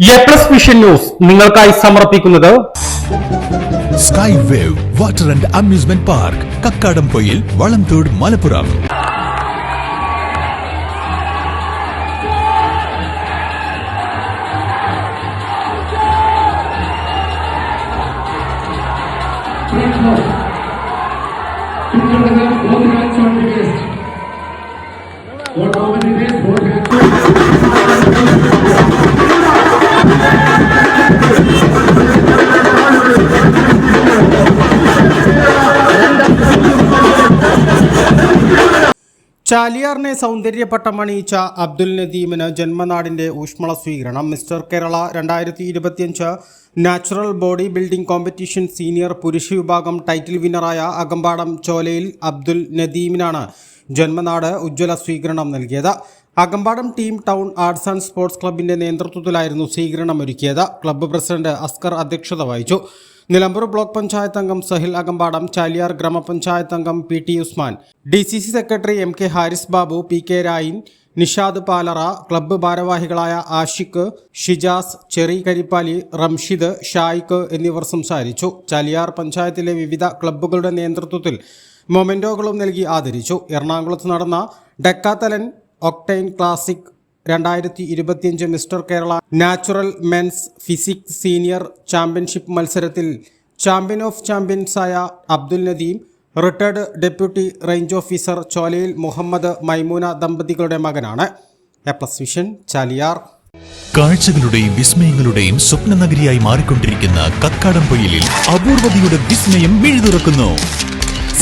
A plus vision news നിങ്ങൾക്കായി സമർപ്പിക്കുന്നത് sky wave water and amusement park Kakkadampoyil Valamthode Malappuram ചാലിയാറിനെ സൗന്ദര്യപട്ടമണിയിച്ച അബ്ദുൽ നദീമിന് ജന്മനാടിന്റെ ഊഷ്മള സ്വീകരണം. മിസ്റ്റർ കേരള രണ്ടായിരത്തി ഇരുപത്തിയഞ്ച് natural body building competition senior പുരുഷ വിഭാഗം ടൈറ്റിൽ വിന്നറായ അകമ്പാടം ചോലയിൽ അബ്ദുൽ നദീമിനാണ് ജന്മനാട് ഉജ്ജ്വല സ്വീകരണം നൽകിയത്. Akampadam team town arts and sports ക്ലബിന്റെ നേതൃത്വത്തിലായിരുന്നു സ്വീകരണം ഒരുക്കിയത് ക്ലബ്ബ് പ്രസിഡന്റ് അസ്കർ അധ്യക്ഷത വഹിച്ചു. നിലമ്പൂർ ബ്ലോക്ക് പഞ്ചായത്ത് അംഗം സഹിൽ അകമ്പാടം ചാലിയാർ ഗ്രാമപഞ്ചായത്ത് അംഗം P T Usman D C C secretary M K Haris Babu P K Rayin Nishad Palara club ഭാരവാഹികളായ ആഷിഖ് ഷിജാസ് ചെറി കരിപ്പാലി റംഷിദ് ഷായിഖ് എന്നിവർ സംസാരിച്ചു. ചാലിയാർ പഞ്ചായത്തിലെ വിവിധ ക്ലബ്ബുകളുടെ നേതൃത്വത്തിൽ മൊമെന്റോകളും നൽകി ആദരിച്ചു. എറണാകുളത്ത് നടന്ന ഡെക്കാത്തലൻ ഒക്ടൈൻ ക്ലാസിക് രണ്ടായിരത്തി ഇരുപത്തിയഞ്ച് Mister Kerala natural men's physics senior championship മത്സരത്തിൽ champion of ചാമ്പ്യൻസായ Abdul Nadeem retired deputy range officer Cholayil Muhammad Maimuna ദമ്പതികളുടെ മകനാണ്. A plus Vision Chaliyar. കാഴ്ചകളുടെയും വിസ്മയങ്ങളുടെയും സ്വപ്ന നഗരിയായി മാറിക്കൊണ്ടിരിക്കുന്ന കക്കാടംപൊയിലിൽ അപൂർവതയുടെ വിസ്മയം മിഴുതുറക്കുന്നു.